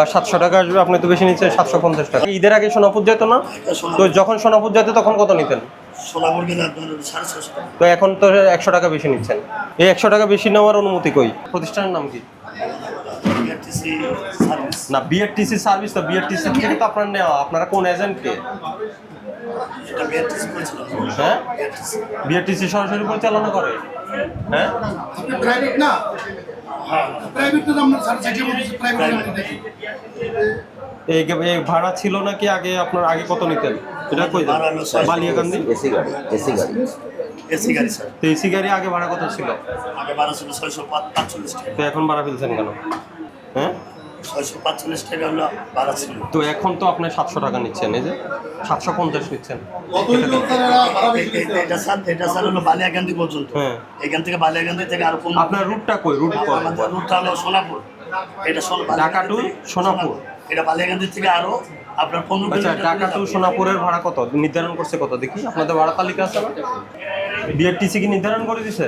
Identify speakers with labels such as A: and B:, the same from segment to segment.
A: বা সাতশো টাকা আসবে আপনি তো বেশি নিচ্ছেন সাতশো পঞ্চাশ টাকা। ঈদের আগে সোনাপুর যেত না? তো যখন সোনাপুর যেত তখন কত নিতেন? তো এখন তো একশো টাকা বেশি নিচ্ছেন। এই একশো টাকা বেশি নেওয়ার অনুমতি কই? প্রতিষ্ঠানের নাম কি?
B: BRTC service.
A: না বিআরটিসি সার্ভিস তো বিআরটিসি থেকে তো আপনার নেওয়া। আপনারা কোন এজেন্টকে
B: এটা বিআরটিসি করেছিল
A: হ্যাঁ?
B: বিআরটিসি।
A: বিআরটিসি সরাসরি পরিচালনা করে। হ্যাঁ?
C: আমরা প্রাইভেট
A: এই এই ভাড়া ছিল নাকি আগে আপনার আগে কত নিতেন? এটা কই। বালিয়াকান্দি?
D: এসি গাড়ি এসি গাড়ি।
B: এসি গাড়ি স্যার
A: তো এসি গাড়ি আগে ভাড়া কত ছিল?
B: আগে ভাড়া ছিল ছয়শো পাঁচচল্লিশ টাকা।
A: তো এখন ভাড়া ফেলছেন কেন?
B: ছয়শো পাঁচচল্লিশ টাকা হলো ভাড়া ছিল।
A: তো এখন তো আপনি সাতশো টাকা নিচ্ছেন এই যে সাতশো পঞ্চাশ নিচ্ছেন।
B: এটা স্যার এটা স্যার হলো বালিয়াকান্দি পর্যন্ত।
A: হ্যাঁ।
B: এখান থেকে বালিয়াকান্দি থেকে আর কোন
A: আপনার রুটটা কই? রুট কই?
B: আমাদের রুটটা হলো সোনাপুর। এটা সোন-
A: ঢাকা টু সোনাপুর।
B: এটা বালিয়াকান্দি থেকে আরও আপনার পনেরো
A: আচ্ছা ঢাকা টু সোনাপুরের ভাড়া কত? নির্ধারণ করছে কত? দেখি আপনাদের ভাড়া তালিকা আছে? না বিআরটিসি কি নির্ধারণ করে দিছে?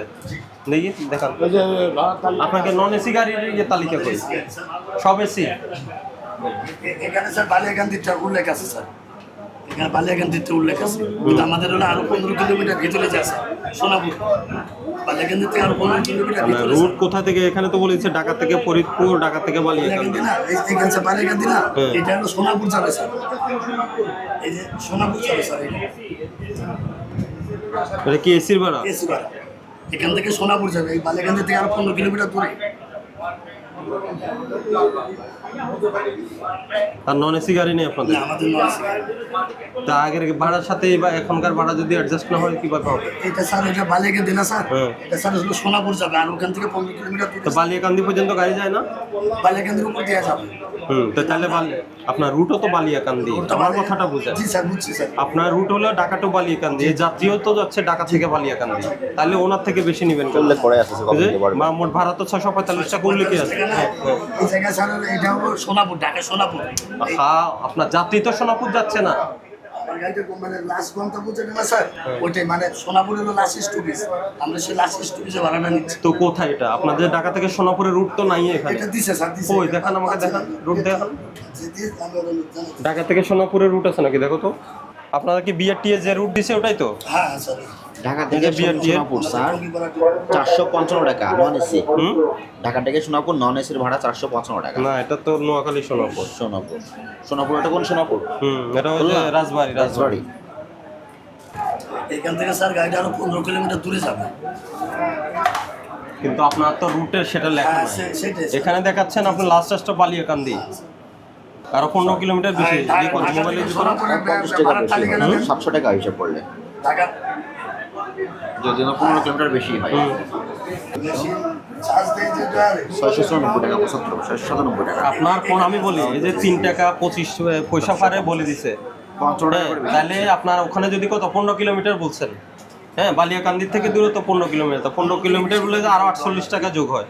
A: দেখি দেখান। আপনাকে নন এসি গাড়ির ইয়ে তালিকা করি। সব এসি
B: এখানে স্যার বালিয়াকান্দিটা উল্লেখ আছে স্যার। এখানে বালিয়াকান্দিতে উল্লেখ আছে। কিন্তু আমাদের হলো আরও পনেরো কিলোমিটার ভিতরে স্যার সোনাপুর। আরও পনেরো কিলোমিটার ভিতরে
A: রুট কোথা থেকে? এখানে তো বলেছে ঢাকা থেকে ফরিদপুর ঢাকা থেকে
B: না এই- না
A: হ্যাঁ।
B: এটা হলো সোনাপুর যাবে স্যার। এই যে সোনাপুর যাবে স্যার এটা।
A: কি এসির ভাড়া?
B: এসি ভাড়া। এখান থেকে সোনাপুর যাবে এই থেকে আরও পনেরো কিলোমিটার দূরে।
A: আর নন এসি গাড়ি নেই আপনাদের?
B: আমাদের।
A: তা আগের ভাড়ার সাথে বা এখনকার ভাড়া যদি অ্যাডজাস্ট না হয় কীভাবে হবে?
B: এটা স্যার এটা বালিয়াকান্দি না স্যার।
A: হ্যাঁ।
B: এটা স্যার সোনাপুর যাবে আর ওখান থেকে পনেরো কিলোমিটার
A: তো বালিয়াকান্দি পর্যন্ত গাড়ি যায় না?
B: বালিয়াকান্দির উপর দেওয়া যাবে।
A: হুম তো তাহলে আপনার রুটও তো বালিয়াকান্দি। আমার কথাটা বুঝেন।
B: জি স্যার বুঝছি স্যার।
A: আপনার রুট হলো ঢাকা টু বালিয়াকান্দি। এই যাত্রীও তো যাচ্ছে ঢাকা থেকে বালিয়াকান্দি। তাহলে ওনার থেকে বেশি নেবেন
D: আছে
A: বুঝে? মোট ভাড়া তো ছয়শো পঁয়তাল্লিশ টাকা উল্লেখই আছে।
B: এই জায়গায় স্যার এটা হলো সোনাপুর ঢাকা সোনাপুর।
A: হ্যাঁ আপনার যাত্রী তো সোনাপুর যাচ্ছে না।
B: মানে লাস্ট গন্তব্য যেটা না স্যার ওইটাই মানে সোনাপুর হলো লাস্ট স্টপেজ আমরা সেই লাস্ট স্টপেজে ভাড়াটা নিচ্ছি।
A: তো কোথায় এটা? আপনাদের ঢাকা থেকে সোনাপুরের রুট তো নাই এখানে?
B: এটা দিছে স্যার দিছে।
A: ওই দেখান আমাকে দেখান। রুট
B: হলো জানাচ্ছি।
A: ঢাকা থেকে সোনাপুরের রুট আছে নাকি? দেখো তো। আপনারা কি বিআরটি এর যে রুট দিছে ওটাই তো?
B: হ্যাঁ হ্যাঁ স্যার।
D: ঢাকা থেকে সোনাপুর স্যার। চারশো পঞ্চান্ন টাকা নন এসি।
A: হুম?
D: ঢাকা থেকে সোনাপুর নন এসির ভাড়া চারশো পঞ্চান্ন টাকা।
A: না এটা তো নোয়াখালী সোনাপুর।
D: সোনাপুর। সোনাপুর এটা কোন সোনাপুর?
A: হুম এটা হচ্ছে? রাজবাড়ি রাজবাড়ি।
B: এখান থেকে স্যার গাড়িটা আরও পনেরো কিলোমিটার দূরে যাবে।
A: কিন্তু আপনার তো রুটের সেটা লেখা
B: হ্যাঁ।
A: এখানে দেখাচ্ছেন আপনি লাস্ট স্টপ বালিয়াকান্দি। আরও পনেরো কিলোমিটার বেশি মোবাইলে।
D: সাতশো টাকা হিসাব করলে। যদি না পনেরো কিলোমিটার বেশি হয়।
A: আপনার ফোন আমি বলি এই যে তিন টাকা পঁচিশ পয়সা পারে বলে দিছে। হ্যাঁ। তাহলে আপনার ওখানে যদি কত পনেরো কিলোমিটার বলছেন। হ্যাঁ বালিয়াকান্দির থেকে দূরত্ব পনেরো কিলোমিটার। তো পনেরো কিলোমিটার বলে যে আরও আটচল্লিশ টাকা যোগ হয়।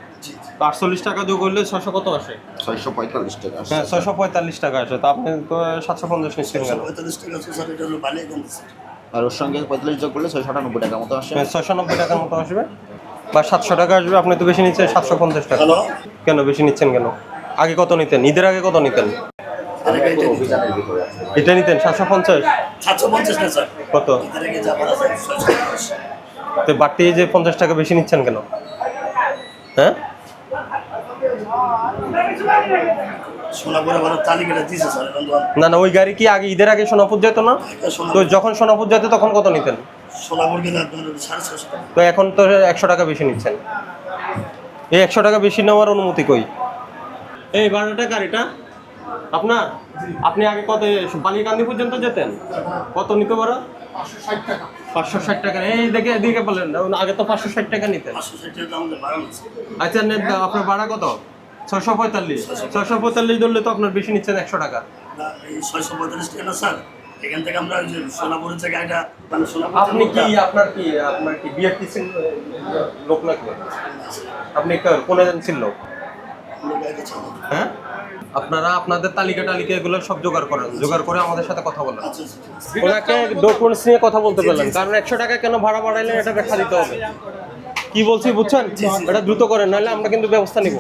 A: আটচল্লিশ টাকা যোগ হলে ছশো কত আসে?
D: ছয়শো পঁয়তাল্লিশ টাকা
A: হ্যাঁ ছয়শো পঁয়তাল্লিশ টাকা আসে। তো আপনি তো সাতশো পঞ্চাশ নিচ্ছেন কেন?
B: পঁয়তাল্লিশ টাকা স্যার, এটা হলো বালিয়াকান্দি স্যার।
D: আর ওর সঙ্গে পঁয়তাল্লিশ যোগ করলে ছয়শো আটানব্বই টাকা মতো আসে।
A: হ্যাঁ, ছয়শো নব্বই টাকার মতো আসবে। বা সাতশো টাকা আসবে আপনি তো বেশি নিচ্ছেন সাতশো পঞ্চাশ টাকা। কেন বেশি নিচ্ছেন কেন? আগে কত নিতেন? ঈদের আগে কত নিতেন? এটা নিতেন সাতশো পঞ্চাশ?
B: সাতশো পঞ্চাশ না স্যার।
A: কত?
B: ছয়শো।
A: তো বাড়তি যে পঞ্চাশ টাকা বেশি নিচ্ছেন কেন? হ্যাঁ
B: সোনাপুরে ভাড়ার তালিকাটা দিছে স্যার এখন তো
A: না না ওই গাড়ি কি আগে ঈদের আগে সোনাপুর যেত না? তো যখন সোনাপুর যেত তখন কত নিতেন? তো এখন তো একশো টাকা বেশি নিচ্ছেন। এই একশো টাকা বেশি নেওয়ার অনুমতি কই? এই ভাড়াটা গাড়িটা আপনার আপনি আগে কত বালিকান্দি পর্যন্ত যেতেন? কত নিতে পারো পাঁচশো ষাট টাকা। এই দেখে এদিকে বলেন আগে তো পাঁচশো ষাট টাকা নিতেন। আচ্ছা আপনার ভাড়া কত? ছয়শো পঁয়তাল্লিশ। ছয়শো পঁয়তাল্লিশ ধরলে তো আপনার বেশি নিচ্ছেন একশো টাকা।
B: ছয়শো পঁয়তাল্লিশ টাকা না স্যার? এখান থেকে আমরা ওই যে সোনাপুরের যে গাড়িটা মানে সোনাপুর
A: আপনি কি আপনার কি আপনার কি বিআরটিসি লোক নাকি? আপনি কোন এজেন্সির লোক? হ্যাঁ? আপনারা আপনাদের তালিকা টালিকা এগুলো সব জোগাড় করেন। জোগাড় করে আমাদের সাথে কথা বলেন।
B: আচ্ছা আচ্ছা।
A: ওনাকে ডকুমেন্টস নিয়ে কথা বলতে পারলেন কারণ একশো টাকা কেন ভাড়া বাড়াইলেন এটা দেখা দিতে হবে। কি বলছি বুঝছেন? এটা দ্রুত করেন নাহলে আমরা কিন্তু ব্যবস্থা নিব।